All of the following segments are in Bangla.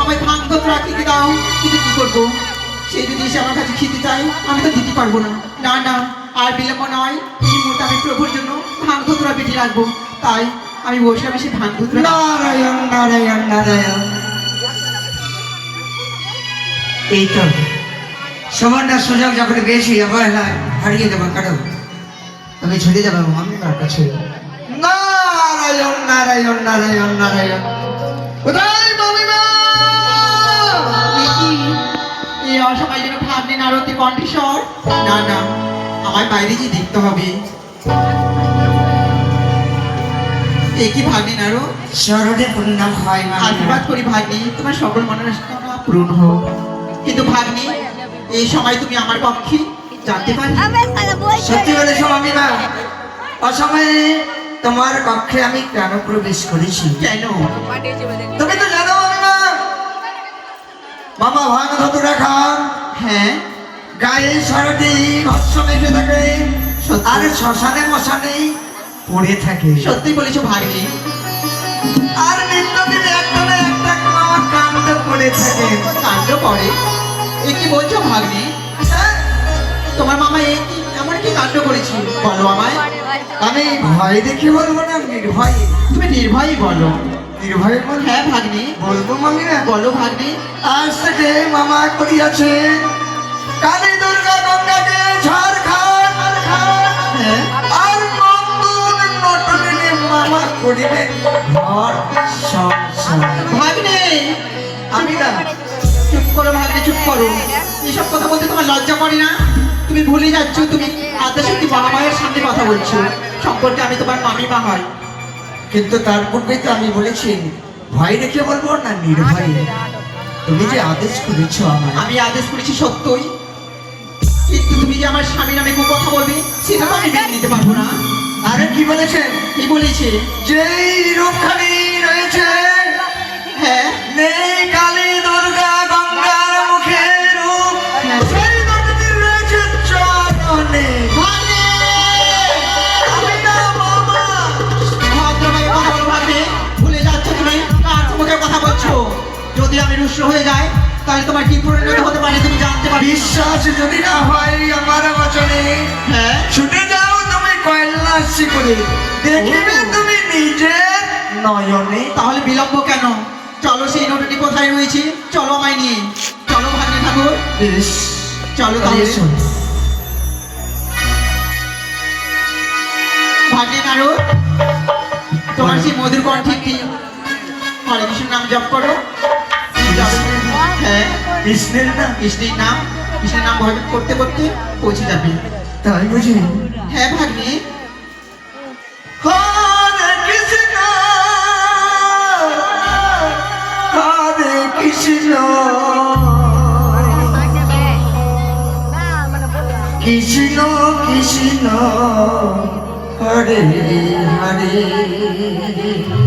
আমায় ভাঙ্গ রাখিতে দাও? কিন্তু কি করব? সে যদি এসে আমার কাছে খেতে চায়, আমি তো দিতে পারব না। না না, আর বিলম্ব নয়। এই মুহূর্তে আমি প্রভুর জন্য ভাঙ্গ তোরা পেটে রাখব। তাই আমি বসে আমি সে ভাঙ্গ নারায়ণ নারায়ণ নারায়ণ। এই তো। সমানটা সুযোগ যখন বেশি অবহেলায় হারিয়ে দেবো কারও তুমি ছুটে যাবে মামিমার কাছে। নারায়ণ নারায়ণ নারায়ণ নারায়ণ। কোথায়? এই অসময় যেন কণ্ঠস্বর। না না আমায় বাইরে গিয়ে দেখতে হবে। এ কি ভাগ্নি নারো শরণে পূর্ণাম হয় মামিমা আশীর্বাদ করি ভাগ্নি তোমার সকল মনোবাসনা পূরণ হোক। কিন্তু ভাগ্নি এই সময় তুমি আমার পক্ষে জানতে পারি সত্যি বলেছ মামিমা অসময়ে তোমার কক্ষে আমি কেন প্রবেশ করেছি? কেন? তুমি তো জানো মামা ভাঙ ধতুরা খান হ্যাঁ। গায়ে সারাটি ভস্য মেখে থাকে। আর শ্মশানে মশানে পড়ে থাকে। সত্যি বলেছ ভাগ্নি আর নিত্যদিন একটা না একটা মামা কাণ্ড করে থাকে। কাণ্ড করে এ কি বলছো ভাগ্নি? হ্যাঁ? তোমার মামা এ কি এমন কি কাণ্ড করেছি? বলো আমায়। আমি ভয় দেখে বলব না নির্ভয়ে। তুমি নির্ভয়ই বলো। নির্ভয়ে বলব হ্যাঁ ভাগ্নি। বলব মামিরা? বলো ভাগ্নি। আজ থেকে মামা করিয়াছে। কালী দুর্গা গঙ্গাকে ঝাড়খান হ্যাঁ। আর নন্দন নটনে মামা করিবে ঘর সংসার। ভাগ্নে! আমি না চুপ করো ভাগ্নে চুপ করো। এসব কথা বলতে তোমার লজ্জা করে না? তুমি ভুলে যাচ্ছ তুমি আদ্যাশক্তি বাবা মায়ের সামনে কথা বলছো। সম্পর্কে আমি তোমার মামিমা হয়। কিন্তু তার পূর্বেই তো আমি বলেছি ভয় রেখে বলব না নির্ভয়ে। তুমি যে আদেশ করেছ আমার আমি আদেশ করেছি সত্যই। কিন্তু তুমি যে আমার স্বামী নামে কোনো কথা বলবে সেটা আমি মেনে নিতে পারব না। আরে কি বলেছে? কি বলেছে? যেই রূপখানি রয়েছে হ্যাঁ। নেই কালী তাহলে কি পরিণত হতে পারে তুমি জানতে পারবে? বিশ্বাস যদি না হয় আমার বচনে হ্যাঁ? ছুটে যাও তুমি কৈলাসী করে দেখিবে। তুমি নিজে নয়নে। তাহলে বিলম্ব কেন? চলো সেই নোটটি কোথায় রয়েছে? চলো আমায় নিয়ে। চলো ভাগ্নে ঠাকুর। বেশ। চলো তাহলে। ভাগ্নে নারো তোমার সেই মধুর কণ্ঠে কি? হরে কৃষ্ণ নাম জপ করো। হ্যাঁ। কৃষ্ণের নাম কৃষ্ণের নাম কৃষ্ণের নাম ভজন করতে করতে পৌঁছে যাবে। তাই বুঝি? হ্যাঁ ভাগ্নে। কৃষ্ণ। কৃষ্ণ কৃষ্ণ। হরে হরে।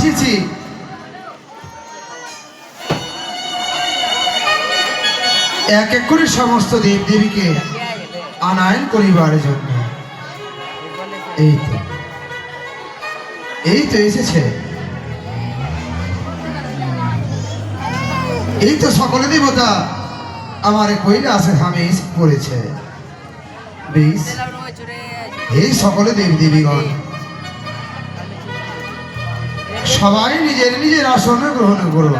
পাঠিয়েছি এক এক করে সমস্ত দেব দেবীকে আনায়ন করিবার জন্য। এই তো। এই তো এসেছে। এই তো সকলে দেবতা, আমার কৈলাসের হামে এসে পড়েছে। বেশ। এই সকলে দেব দেবীগণ সবাই নিজের নিজের আসনে গ্রহণ করুন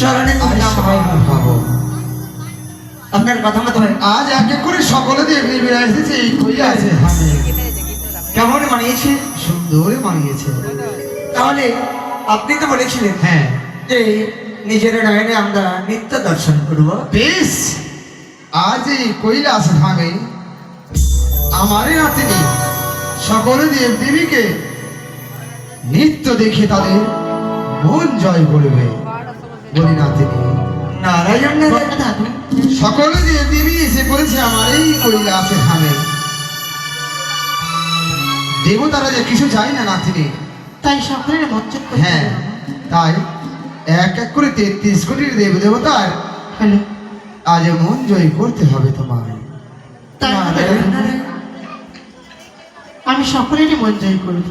চরণে আপনার কথা মতো হয়। আজ এক এক করে সকলে দেব দেবীরা এসেছে এই কৈলাসের হামে কেমন মানিয়েছে? সুন্দর মানিয়েছে। তাহলে আপনি তো বলেছিলেন হ্যাঁ। যে নিজের নয়নে আমরা নিত্য দর্শন করব। বেশ। আজ এই কৈলাস ধামে আমারই নাতিনি সকলে দেব দেবীকে নিত্য দেখে তাদের মন জয় করবে। বলি নাতিনি নারায়ণ নারায়ণ সকলে দেব দেবী এসে পড়েছে আমার এই কৈলাসে ধামে। দেবতারা যে কিছু চাই না নাতিনি। তাই সকলের মজ্জত হ্যাঁ তাই এক এক করে তেত্রিশ কোটির দেব দেবতার আজ মন জয় করতে হবে তোমার আমি সকলেরই মন জয় করব।